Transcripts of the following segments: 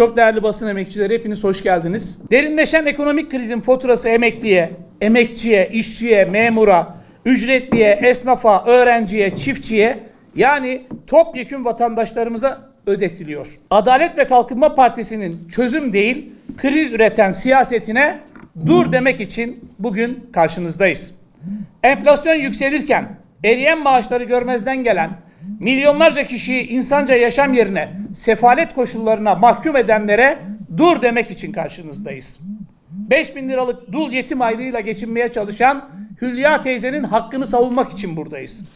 Çok değerli basın emekçileri hepiniz hoş geldiniz. Derinleşen ekonomik krizin faturası emekliye, emekçiye, işçiye, memura, ücretliye, esnafa, öğrenciye, çiftçiye yani topyekün vatandaşlarımıza ödetiliyor. Adalet ve Kalkınma Partisi'nin çözüm değil, kriz üreten siyasetine dur demek için bugün karşınızdayız. Enflasyon yükselirken eriyen maaşları görmezden gelen milyonlarca kişiyi insanca yaşam yerine sefalet koşullarına mahkum edenlere dur demek için karşınızdayız. 5 bin liralık dul yetim aylığıyla geçinmeye çalışan Hülya teyzenin hakkını savunmak için buradayız.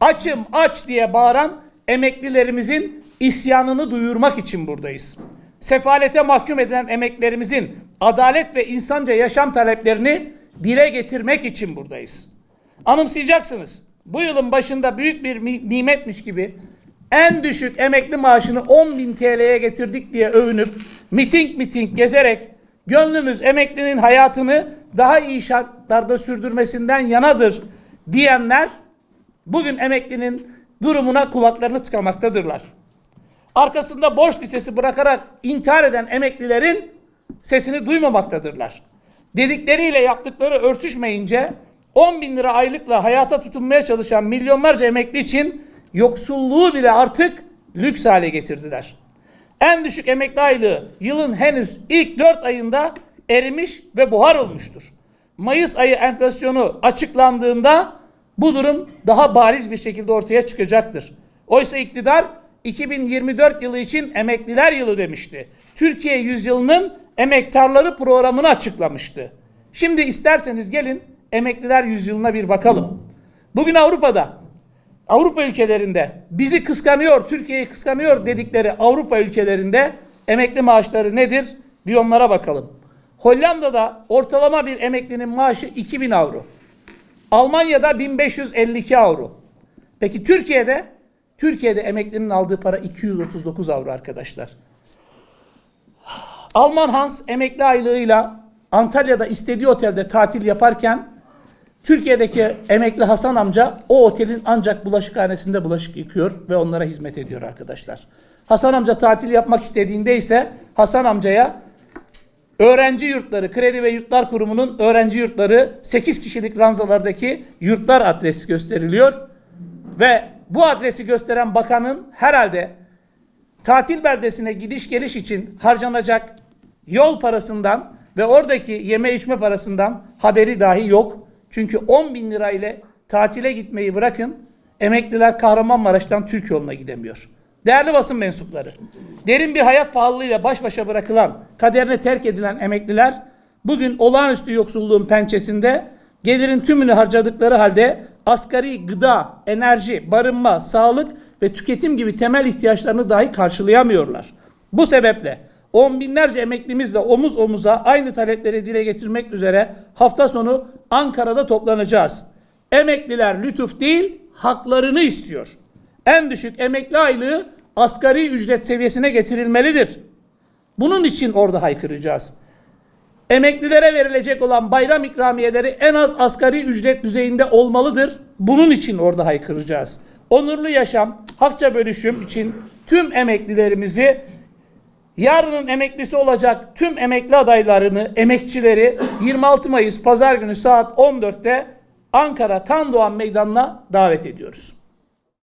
Açım aç diye bağıran emeklilerimizin isyanını duyurmak için buradayız. Sefalete mahkum edilen emeklerimizin adalet ve insanca yaşam taleplerini dile getirmek için buradayız. Anımsayacaksınız. Bu yılın başında büyük bir mi- nimetmiş gibi en düşük emekli maaşını 10 bin TL'ye getirdik diye övünüp miting miting gezerek gönlümüz emeklinin hayatını daha iyi şartlarda sürdürmesinden yanadır diyenler bugün emeklinin durumuna kulaklarını tıkamaktadırlar. Arkasında borç listesi bırakarak intihar eden emeklilerin sesini duymamaktadırlar. Dedikleriyle yaptıkları örtüşmeyince 10 bin lira aylıkla hayata tutunmaya çalışan milyonlarca emekli için yoksulluğu bile artık lüks hale getirdiler. En düşük emekli aylığı yılın henüz ilk 4 ayında erimiş ve buhar olmuştur. Mayıs ayı enflasyonu açıklandığında bu durum daha bariz bir şekilde ortaya çıkacaktır. Oysa iktidar 2024 yılı için emekliler yılı demişti. Türkiye yüzyılının emektarları programını açıklamıştı. Şimdi isterseniz gelin emekliler yüzyılına bir bakalım. Bugün Avrupa'da Avrupa ülkelerinde bizi kıskanıyor, Türkiye'yi kıskanıyor dedikleri Avrupa ülkelerinde emekli maaşları nedir? Bir onlara bakalım. Hollanda'da ortalama bir emeklinin maaşı 2000 avro. Almanya'da 1552 avro. Peki Türkiye'de? Türkiye'de emeklinin aldığı para 239 avro arkadaşlar. Alman Hans emekli aylığıyla Antalya'da istediği otelde tatil yaparken Türkiye'deki emekli Hasan amca o otelin ancak bulaşıkhanesinde bulaşık yıkıyor ve onlara hizmet ediyor arkadaşlar. Hasan amca tatil yapmak istediğinde ise Hasan amcaya öğrenci yurtları, Kredi ve Yurtlar Kurumu'nun öğrenci yurtları 8 kişilik ranzalardaki yurtlar adresi gösteriliyor. Ve bu adresi gösteren bakanın herhalde tatil beldesine gidiş geliş için harcanacak yol parasından ve oradaki yeme içme parasından haberi dahi yok. Çünkü 10 bin lira ile tatile gitmeyi bırakın emekliler Kahramanmaraş'tan Türk yoluna gidemiyor. Değerli basın mensupları, derin bir hayat pahalılığıyla baş başa bırakılan, kaderine terk edilen emekliler bugün olağanüstü yoksulluğun pençesinde gelirin tümünü harcadıkları halde asgari gıda, enerji, barınma, sağlık ve tüketim gibi temel ihtiyaçlarını dahi karşılayamıyorlar. Bu sebeple on binlerce emeklimizle omuz omuza aynı talepleri dile getirmek üzere hafta sonu Ankara'da toplanacağız. Emekliler lütuf değil, haklarını istiyor. En düşük emekli aylığı asgari ücret seviyesine getirilmelidir. Bunun için orada haykıracağız. Emeklilere verilecek olan bayram ikramiyeleri en az asgari ücret düzeyinde olmalıdır. Bunun için orada haykıracağız. Onurlu yaşam, hakça bölüşüm için tüm emeklilerimizi yarının emeklisi olacak tüm emekli adaylarını, emekçileri 26 Mayıs Pazar günü saat 14'te Ankara Tandoğan Meydanı'na davet ediyoruz.